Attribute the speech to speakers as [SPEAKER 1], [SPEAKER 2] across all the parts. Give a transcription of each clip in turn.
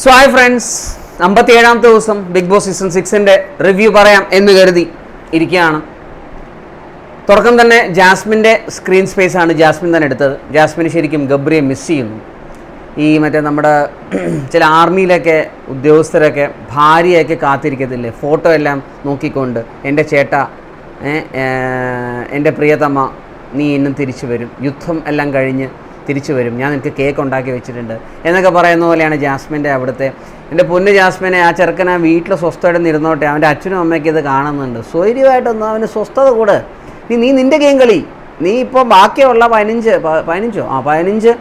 [SPEAKER 1] So hi friends അമ്പത്തി ഏഴാമത്തെ ദിവസം ബിഗ് ബോസ് സീസൺ സിക്സിന്റെ റിവ്യൂ പറയാം എന്ന് കരുതി ഇരിക്കുകയാണ്. തുടക്കം തന്നെ ജാസ്മിന്റെ സ്ക്രീൻ സ്പേസ് ആണ് ജാസ്മിൻ തന്നെ എടുത്തത്. ജാസ്മിന് ശരിക്കും ഗബ്രിയെ മിസ് ചെയ്യുന്നു. ഈ മറ്റേ നമ്മുടെ ചില ആർമിയിലൊക്കെ ഉദ്യോഗസ്ഥരൊക്കെ ഭാര്യയൊക്കെ കാത്തിരിക്കത്തില്ലേ? ഫോട്ടോ എല്ലാം നോക്കിക്കൊണ്ട് എന്റെ ചേട്ട എന്റെ പ്രിയതമ്മ നീ ഇന്നും തിരിച്ചു വരും. യുദ്ധം എല്ലാം കഴിഞ്ഞ് തിരിച്ചു വരും. ഞാൻ നിനക്ക് കേക്ക് ഉണ്ടാക്കി വെച്ചിട്ടുണ്ട്. എന്നൊക്കെ പറയുന്ന പോലെയാണ് ജാസ്മിന്റെ അവിടുത്തെ. എന്റെ പൊന്ന് ജാസ്മിനെ ആ ചെറുക്കൻ ആ വീട്ടിൽ സ്വസ്ഥമായിട്ട് ഇരുന്നോട്ടെ. അവന്റെ അച്ഛനും അമ്മയ്ക്ക് ഇത് കാണുന്നുണ്ട്. സ്വൈര്യമായിട്ടൊന്നും അവന് സ്വസ്ഥത കൂടെ. നീ നീ നിന്റെ ഗെയിം കളി. നീ ഇപ്പോൾ ബാക്കിയുള്ള പതിനഞ്ച് പതിനഞ്ചോ? ആ പതിനഞ്ച്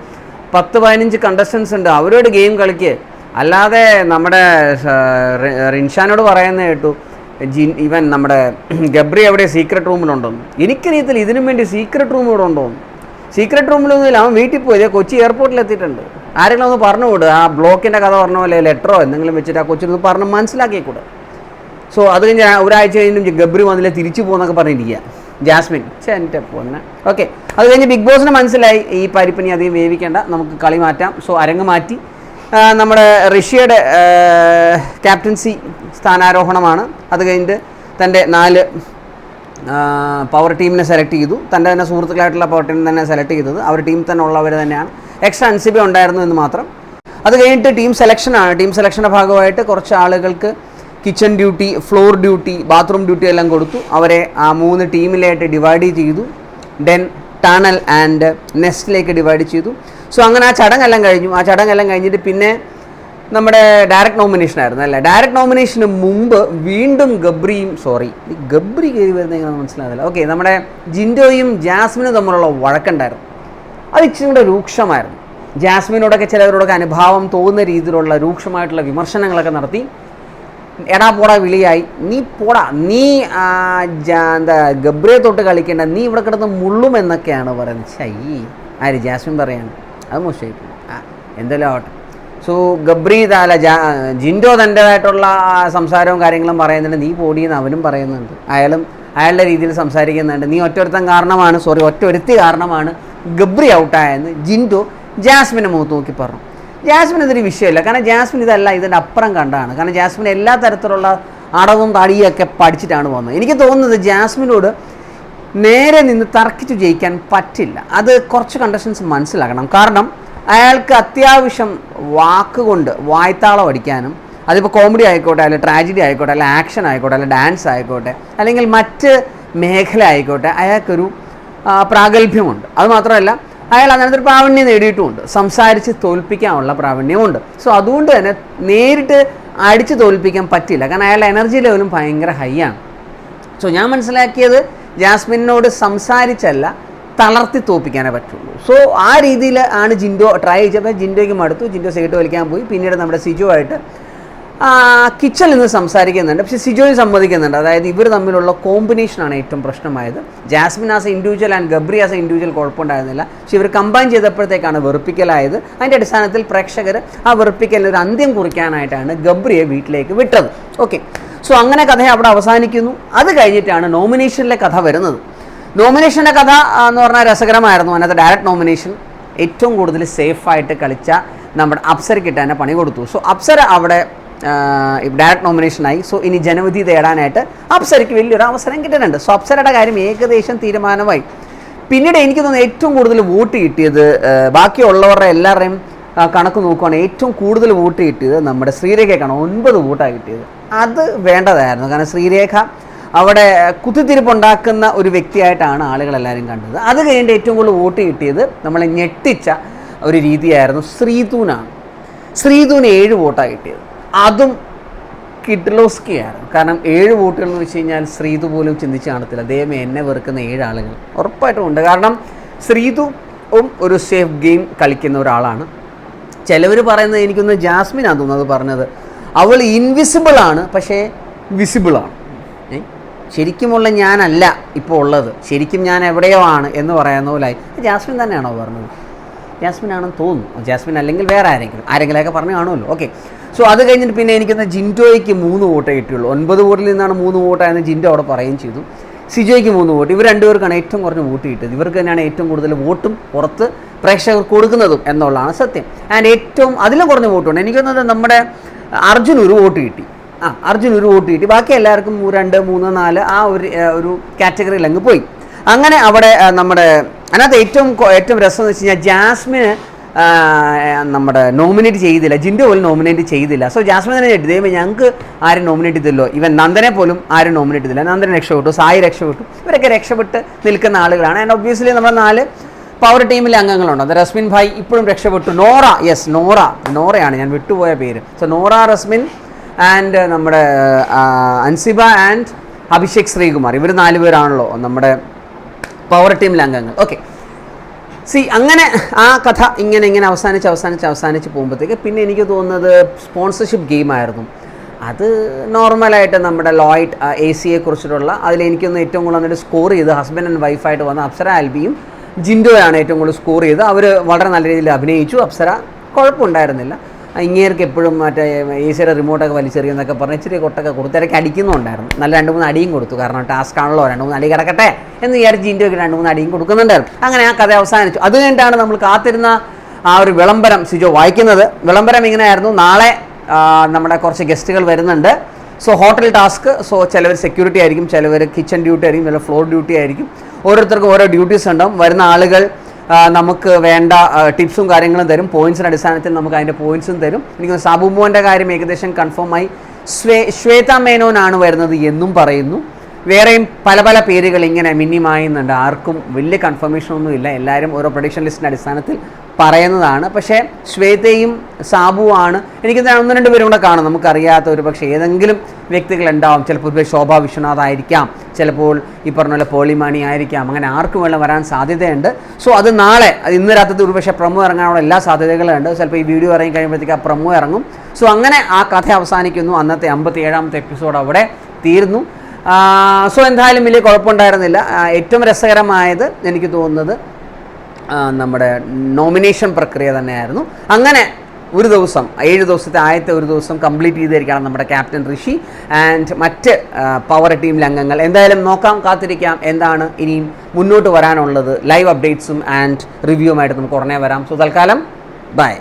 [SPEAKER 1] പത്ത് പതിനഞ്ച് കണ്ടസ്റ്റൻസ് ഉണ്ട്. അവരോട് ഗെയിം കളിക്ക്. അല്ലാതെ നമ്മുടെ റിൻഷാനോട് പറയുന്ന കേട്ടു ജിൻ ഇവൻ നമ്മുടെ ഗബ്രി അവിടെ സീക്രട്ട് റൂമിലുണ്ടോ എനിക്കറിയത്തില്ല ഇതിനു വേണ്ടി സീക്രട്ട് റൂം ഇവിടെ ഉണ്ടോ സീക്രട്ട് റൂമിലൊന്നുമില്ല അവൻ വീട്ടിൽ പോയത് കൊച്ചി എയർപോർട്ടിൽ എത്തിയിട്ടുണ്ട്. ആരെങ്കിലും ഒന്ന് പറഞ്ഞു വിടുക ആ ബ്ലോക്കിന്റെ കഥ പറഞ്ഞ പോലെ ലെറ്ററോ എന്തെങ്കിലും വെച്ചിട്ട് ആ കൊച്ചിനൊന്ന് പറഞ്ഞ് മനസ്സിലാക്കിക്കൂടെ? സോ അത് കഴിഞ്ഞ് ഒരാഴ്ച കഴിഞ്ഞും ഗബ്രി വന്നില്ല? തിരിച്ചു പോകുന്നൊക്കെ പറഞ്ഞിരിക്കുക ജാസ്മിൻ. ചെന്റെ പൊന്നെ. ഓക്കെ അത് കഴിഞ്ഞ് ബിഗ് ബോസിന് മനസ്സിലായി. ഈ പരിപ്പിനി അധികം വേവിക്കേണ്ട. നമുക്ക് കളി മാറ്റാം. സോ അരങ്ങ് മാറ്റി. നമ്മുടെ റഷ്യയുടെ ക്യാപ്റ്റൻസി സ്ഥാനാരോഹണമാണ്. അത് കഴിഞ്ഞിട്ട് തന്റെ നാല് പവർ ടീമിനെ സെലക്ട് ചെയ്തു. തന്റെ തന്നെ സുഹൃത്തുക്കളായിട്ടുള്ള പവർ ടീം തന്നെ സെലക്ട് ചെയ്തത്. അവർ ടീം തന്നെ ഉള്ളവർ തന്നെയാണ്. എക്സ്ട്രാ അൻസിബി ഉണ്ടായിരുന്നു എന്ന് മാത്രം. അത് കഴിഞ്ഞിട്ട് ടീം സെലക്ഷനാണ് ടീം സെലക്ഷന്റെ ഭാഗമായിട്ട് കുറച്ച് ആളുകൾക്ക് kitchen duty floor duty bathroom duty എല്ലാം കൊടുത്തു. അവരെ ആ മൂന്ന് ടീമിലായിട്ട് ഡിവൈഡ് ചെയ്തു. ഡെൻ ടണൽ ആൻഡ് നെസ്റ്റിലേക്ക് ഡിവൈഡ് ചെയ്തു. സോ അങ്ങനെ ആ ചടങ്ങെല്ലാം കഴിഞ്ഞു. ആ ചടങ്ങെല്ലാം കഴിഞ്ഞിട്ട് പിന്നെ നമ്മുടെ ഡയറക്ട് നോമിനേഷൻ ആയിരുന്നു അല്ലേ? ഡയറക്ട് നോമിനേഷന് മുമ്പ് വീണ്ടും ഗബ്രിയും സോറി ഗബ്രി കയറി വരുന്ന എങ്ങനെ മനസ്സിലാകുന്നില്ല ഓക്കെ നമ്മുടെ ജിൻഡോയും ജാസ്മിനും തമ്മിലുള്ള വഴക്കുണ്ടായിരുന്നു. അത് ഇച്ചിരി കൂടെ രൂക്ഷമായിരുന്നു. ജാസ്മിനോടൊക്കെ ചിലവരോടൊക്കെ അനുഭാവം തോന്നുന്ന രീതിയിലുള്ള രൂക്ഷമായിട്ടുള്ള വിമർശനങ്ങളൊക്കെ നടത്തി എടാ പോടാ വിളിയായി നീ പോടാ നീ എന്താ ഗബ്രിയെ തൊട്ട് കളിക്കേണ്ട നീ ഇവിടെ കിടന്ന് മുള്ളും എന്നൊക്കെയാണ് പറയുന്നത്. ശൈ ആര്? ജാസ്മിൻ പറയാണ്. അത് മോശമായി എന്തെല്ലാം ആവട്ടെ. സോ ഗബ്രി താല ജിൻഡോ തന്റേതായിട്ടുള്ള സംസാരവും കാര്യങ്ങളും പറയുന്നുണ്ട്. നീ പോടിയെന്ന് അവനും പറയുന്നുണ്ട്. അയാളും അയാളുടെ രീതിയിൽ സംസാരിക്കുന്നുണ്ട്. നീ ഒറ്റൊരുത്തൻ കാരണമാണ് സോറി ഒറ്റ ഒരുത്തി കാരണമാണ് ഗബ്രി ഔട്ടായെന്ന് ജിൻഡോ ജാസ്മിനെ മുഖത്ത് നോക്കി പറഞ്ഞു. ജാസ്മിൻ ഇതൊരു വിഷയമല്ല. കാരണം ജാസ്മിൻ ഇതല്ല ഇതിന്റെ അപ്പുറം കണ്ടാണ്. കാരണം ജാസ്മിൻ എല്ലാ തരത്തിലുള്ള അടവും തടിയൊക്കെ പഠിച്ചിട്ടാണ് പോകുന്നത്. എനിക്ക് തോന്നുന്നത് ജാസ്മിനോട് നേരെ നിന്ന് തർക്കിച്ചു ജയിക്കാൻ പറ്റില്ല. അത് കുറച്ച് കണ്ടീഷൻസ് മനസ്സിലാക്കണം. കാരണം അയാൾക്ക് അത്യാവശ്യം വാക്കുകൊണ്ട് വായ്ത്താളം അടിക്കാനും അതിപ്പോൾ കോമഡി ആയിക്കോട്ടെ അല്ലെങ്കിൽ ട്രാജഡി ആയിക്കോട്ടെ അല്ലെങ്കിൽ ആക്ഷൻ ആയിക്കോട്ടെ അല്ലെങ്കിൽ ഡാൻസ് ആയിക്കോട്ടെ അല്ലെങ്കിൽ മറ്റ് മേഖല ആയിക്കോട്ടെ അയാൾക്കൊരു പ്രാഗൽഭ്യമുണ്ട്. അത് മാത്രമല്ല അയാൾ അങ്ങനത്തെ ഒരു പ്രാവീണ്യം നേടിയിട്ടുമുണ്ട്. സംസാരിച്ച് തോൽപ്പിക്കാനുള്ള പ്രാവീണ്യമുണ്ട്. സോ അതുകൊണ്ട് തന്നെ നേരിട്ട് അടിച്ച് തോൽപ്പിക്കാൻ പറ്റില്ല. കാരണം അയാളുടെ എനർജി ലെവലും ഭയങ്കര ഹൈ ആണ്. സോ ഞാൻ മനസ്സിലാക്കിയത് ജാസ്മിനോട് സംസാരിച്ചല്ല തളർത്തി തോപ്പിക്കാനേ പറ്റുള്ളൂ. സോ ആ രീതിയിൽ ആണ് ജിൻഡോ ട്രൈ ചെയ്തപ്പോൾ ജിൻഡോയ്ക്ക് മടുത്തു. ജിൻഡോ സൈഡ് വലിക്കാൻ പോയി. പിന്നീട് നമ്മുടെ സിജോ ആയിട്ട് കിച്ചണിൽ നിന്ന് സംസാരിക്കുന്നുണ്ട്. പക്ഷേ സിജോയും സമ്മതിക്കുന്നുണ്ട്. അതായത് ഇവർ തമ്മിലുള്ള കോമ്പിനേഷനാണ് ഏറ്റവും പ്രശ്നമായത്. Jasmin as a individual and Gabri as a individual കുഴപ്പമുണ്ടായിരുന്നില്ല. പക്ഷേ ഇവർ കമ്പൈൻ ചെയ്തപ്പോഴത്തേക്കാണ് വെറുപ്പിക്കലായത്. അതിന്റെ അടിസ്ഥാനത്തിൽ പ്രേക്ഷകർ ആ വെറുപ്പിക്കലിന് ഒരു അന്ത്യം കുറിക്കാനായിട്ടാണ് ഗബ്രിയെ വീട്ടിലേക്ക് വിട്ടത്. ഓക്കെ സോ അങ്ങനെ കഥ അവിടെ അവസാനിക്കുന്നു. അത് കഴിഞ്ഞിട്ടാണ് നോമിനേഷനിലെ കഥ വരുന്നത്. നോമിനേഷന്റെ കഥ എന്ന് പറഞ്ഞാൽ രസകരമായിരുന്നു. അതിനകത്ത് ഡയറക്റ്റ് നോമിനേഷൻ ഏറ്റവും കൂടുതൽ സേഫായിട്ട് കളിച്ച നമ്മുടെ അപ്സരയ്ക്ക് തന്നെ പണി കൊടുത്തു. സോ അപ്സര അവിടെ ഡയറക്റ്റ് നോമിനേഷനായി സോ ഇനി ജനവിധി തേടാനായിട്ട് അപ്സരയ്ക്ക് വലിയൊരു അവസരം കിട്ടുന്നുണ്ട്. സോ അപ്സരയുടെ കാര്യം ഏകദേശം തീരുമാനമായി. പിന്നീട് എനിക്ക് തോന്നുന്നു ഏറ്റവും കൂടുതൽ വോട്ട് കിട്ടിയത് ബാക്കിയുള്ളവരുടെ എല്ലാവരുടെയും കണക്ക് നോക്കുകയാണ് ഏറ്റവും കൂടുതൽ വോട്ട് കിട്ടിയത് നമ്മുടെ ശ്രീരേഖയ്ക്കാണ്. ഒൻപത് വോട്ടാണ് കിട്ടിയത്. അത് വേണ്ടതായിരുന്നു. കാരണം ശ്രീരേഖ അവിടെ കുത്തിത്തിരിപ്പുണ്ടാക്കുന്ന ഒരു വ്യക്തിയായിട്ടാണ് ആളുകളെല്ലാവരും കണ്ടത്. അത് കഴിഞ്ഞിട്ട് ഏറ്റവും കൂടുതൽ വോട്ട് കിട്ടിയത് നമ്മളെ ഞെട്ടിച്ച ഒരു രീതിയായിരുന്നു ശ്രീതൂനാണ് ശ്രീതൂന് ഏഴ് വോട്ടാണ് കിട്ടിയത്. അതും കിഡ്ലോസ്കിയായിരുന്നു. കാരണം ഏഴ് വോട്ടുകൾ എന്ന് വെച്ച് കഴിഞ്ഞാൽ ശ്രീതു പോലും ചിന്തിച്ച് കാണത്തില്ല. അദ്ദേഹം എന്നെ വെറുക്കുന്ന ഏഴ് ആളുകൾ. ഉറപ്പായിട്ടും ഉണ്ട്. കാരണം ശ്രീതുവും ഒരു സേഫ് ഗെയിം കളിക്കുന്ന ഒരാളാണ്. ചിലവർ പറയുന്നത് എനിക്കൊന്ന് ജാസ്മിനാണ് തോന്നുന്നത് പറഞ്ഞത്. അവൾ ഇൻവിസിബിളാണ് പക്ഷേ ഏ? ശരിക്കുമുള്ള ഞാനല്ല ഇപ്പോൾ ഉള്ളത്. ശരിക്കും ഞാൻ എവിടെയോ ആണ് എന്ന് പറയുന്ന പോലായി ജാസ്മിൻ തന്നെയാണോ പറഞ്ഞത്? ജാസ്മിൻ ആണെന്ന് തോന്നുന്നു ജാസ്മിൻ അല്ലെങ്കിൽ വേറെ ആരെങ്കിലും. ആരെങ്കിലുമൊക്കെ പറഞ്ഞു കാണുമല്ലോ. ഓക്കെ. സോ അത് കഴിഞ്ഞിട്ട് പിന്നെ എനിക്കൊന്ന് ജിൻഡോയ്ക്ക് മൂന്ന് വോട്ടേ കിട്ടിയുള്ളൂ. ഒൻപത് വോട്ടിൽ നിന്നാണ് മൂന്ന് വോട്ടായെന്ന് ജിൻഡോ അവിടെ പറയുകയും ചെയ്തു. സിജോയ്ക്ക് മൂന്ന് വോട്ട്. ഇവർ രണ്ടുപേർക്കാണ് ഏറ്റവും കുറഞ്ഞ വോട്ട് കിട്ടിയത്. ഇവർക്ക് തന്നെയാണ് ഏറ്റവും കൂടുതൽ വോട്ടും പുറത്ത് പ്രേക്ഷകർ കൊടുക്കുന്നതും എന്നുള്ളതാണ് സത്യം. ആൻഡ് ഏറ്റവും അതിലും കുറഞ്ഞ വോട്ടുണ്ട്. എനിക്ക് നമ്മുടെ അർജുൻ ഒരു വോട്ട് കിട്ടി. ആ അർജുൻ ഒരു വോട്ട് കിട്ടി. ബാക്കി എല്ലാവർക്കും രണ്ട് മൂന്ന് നാല് ആ ഒരു ഒരു കാറ്റഗറിയിൽ അങ്ങ് പോയി. അങ്ങനെ അവിടെ നമ്മുടെ അതിനകത്ത് ഏറ്റവും ഏറ്റവും രസം എന്ന് വെച്ച് കഴിഞ്ഞാൽ ജാസ്മിന് നമ്മുടെ നോമിനേറ്റ് ചെയ്തില്ല. ജിൻഡു പോലും നോമിനേറ്റ് ചെയ്തില്ല. സോ ജാസ്മിൻ തന്നെ ഞെട്ടി. ദൈവം ഞങ്ങൾക്ക് ആരും നോമിനേറ്റ് ചെയ്തില്ലോ ഇവൻ നന്ദനെ പോലും ആരും നോമിനേറ്റ് ചെയ്തില്ല. നന്ദൻ രക്ഷപ്പെട്ടു സായി രക്ഷപ്പെട്ടു. ഇവരൊക്കെ രക്ഷപ്പെട്ട് നിൽക്കുന്ന ആളുകളാണ്. ആൻഡ് ഒബ്വിയസ്ലി നമ്മുടെ നാല് പവർ ടീമിലെ അംഗങ്ങളുണ്ട്. അത് റസ്മിൻ ഭായ് ഇപ്പോഴും രക്ഷപ്പെട്ടു. നോറ യെസ് നോറ. നോറയാണ് ഞാൻ വിട്ടുപോയ പേര്. സോ നോറ റസ്മിൻ ആൻഡ് നമ്മുടെ അൻസിബ ആൻഡ് അഭിഷേക് ശ്രീകുമാർ. ഇവർ നാല് പേരാണല്ലോ നമ്മുടെ പവർ ടീമിലെ അംഗങ്ങൾ ഓക്കെ സി അങ്ങനെ ആ കഥ ഇങ്ങനെ ഇങ്ങനെ അവസാനിച്ച് അവസാനിച്ച് അവസാനിച്ച് പോകുമ്പോഴത്തേക്ക് പിന്നെ എനിക്ക് തോന്നുന്നത് സ്പോൺസർഷിപ്പ് ഗെയിമായിരുന്നു അത് നോർമലായിട്ട് നമ്മുടെ ലോയിറ്റ് എ സിയെ കുറിച്ചിട്ടുള്ള അതിൽ എനിക്കൊന്ന് ഏറ്റവും കൂടുതൽ വന്നിട്ട് സ്കോർ ചെയ്ത് ഹസ്ബൻഡ് ആൻഡ് വൈഫായിട്ട് വന്ന അപ്സര ആൽബിയും ജിൻഡോയാണ് ഏറ്റവും കൂടുതൽ സ്കോർ ചെയ്ത്. അവർ വളരെ നല്ല രീതിയിൽ അഭിനയിച്ചു. അപ്സര കുഴപ്പമുണ്ടായിരുന്നില്ല. ഇങ്ങേർക്ക് എപ്പോഴും മറ്റേ എ സിയുടെ റിമോട്ടൊക്കെ വലിച്ചെറിയുന്നൊക്കെ പറഞ്ഞ് ഇച്ചിരി കൊട്ടൊക്കെ കൊടുത്ത് ഇടയ്ക്ക് അടിക്കുന്നുണ്ടായിരുന്നു. നല്ല രണ്ട് മൂന്ന് അടിയും കൊടുത്തു. കാരണം ടാസ്ക് ആണല്ലോ രണ്ട് മൂന്ന് അടി കിടക്കട്ടെ എന്ന് വിചാരിച്ച് ജിൻഡോയ്ക്ക് രണ്ട് മൂന്ന് അടിയും കൊടുക്കുന്നുണ്ടായിരുന്നു. അങ്ങനെ ആ കഥ അവസാനിച്ചു. അത് കഴിഞ്ഞിട്ടാണ് നമ്മൾ കാത്തിരുന്ന ആ ഒരു വിളംബരം സിജോ വായിക്കുന്നത്. വിളംബരം ഇങ്ങനെയായിരുന്നു. നാളെ നമ്മുടെ കുറച്ച് ഗസ്റ്റുകൾ വരുന്നുണ്ട്. സോ ഹോട്ടൽ ടാസ്ക് സോ ചിലവർ സെക്യൂരിറ്റി ആയിരിക്കും ചിലവർ കിച്ചൺ ഡ്യൂട്ടി ആയിരിക്കും ചിലർ ഫ്ലോർ ഡ്യൂട്ടി ആയിരിക്കും. ഓരോരുത്തർക്കും ഓരോ ഡ്യൂട്ടീസ് ഉണ്ടാവും. വരുന്ന ആളുകൾ നമുക്ക് വേണ്ട ടിപ്സും കാര്യങ്ങളും തരും. പോയിന്റ്സിന്റെ അടിസ്ഥാനത്തിൽ നമുക്ക് അതിന്റെ പോയിന്റ്സും തരും. എനിക്ക് തോന്നുന്നു സാബു മോന്റെ കാര്യം ഏകദേശം കൺഫേം ആയി. സ്വേ ശ്വേത മേനോനാണ് വരുന്നത് എന്നും പറയുന്നു. വേറെയും പല പല പേരുകൾ ഇങ്ങനെ മിന്നിമായുന്നുണ്ട്. ആർക്കും വലിയ കൺഫർമേഷൻ ഒന്നും ഇല്ല. എല്ലാവരും ഓരോ പ്രൊഡിക്ഷൻ ലിസ്റ്റിന്റെ അടിസ്ഥാനത്തിൽ പറയുന്നതാണ്. പക്ഷേ ശ്വേതയും സാബുവാണ് എനിക്ക് ഒന്ന് രണ്ട് പേരും കൂടെ കാണും. നമുക്കറിയാത്ത ഒരു പക്ഷേ ഏതെങ്കിലും വ്യക്തികൾ ചില ചിലപ്പോൾ ശോഭാ വിശ്വനാഥ് ആയിരിക്കാം ചിലപ്പോൾ ഈ പറഞ്ഞ പോലെ പോളിമാണി ആയിരിക്കാം. അങ്ങനെ ആർക്കും വേണം വരാൻ സാധ്യതയുണ്ട്. സോ അത് നാളെ ഇന്ന് രാത്രി ഒരു പക്ഷേ പ്രമോ ഇറങ്ങാനുള്ള എല്ലാ സാധ്യതകളും ഉണ്ട്. ചിലപ്പോൾ ഈ വീഡിയോ ഇറങ്ങി കഴിയുമ്പോഴത്തേക്ക് ആ പ്രമോ ഇറങ്ങും. സോ അങ്ങനെ ആ കഥ അവസാനിക്കുന്നു. അന്നത്തെ അമ്പത്തി ഏഴാമത്തെ എപ്പിസോഡ് അവിടെ തീർന്നു. സോ എന്തായാലും വലിയ കുഴപ്പമുണ്ടായിരുന്നില്ല. ഏറ്റവും രസകരമായത് എനിക്ക് തോന്നുന്നത് നമ്മുടെ നോമിനേഷൻ പ്രക്രിയ തന്നെയായിരുന്നു. അങ്ങനെ ഒരു ദിവസം ഏഴ് ദിവസത്തെ ആദ്യത്തെ ഒരു ദിവസം കംപ്ലീറ്റ് ചെയ്തിരിക്കണം നമ്മുടെ ക്യാപ്റ്റൻ ഋഷി ആൻഡ് മറ്റ് പവർ ടീമിലെ അംഗങ്ങൾ. എന്തായാലും നോക്കാം കാത്തിരിക്കാം എന്താണ് ഇനിയും മുന്നോട്ട് വരാനുള്ളത്. ലൈവ് അപ്ഡേറ്റ്സും ആൻഡ് റിവ്യൂമായിട്ട് നമുക്ക് ഉടനെ വരാം. സോ തൽക്കാലം ബൈ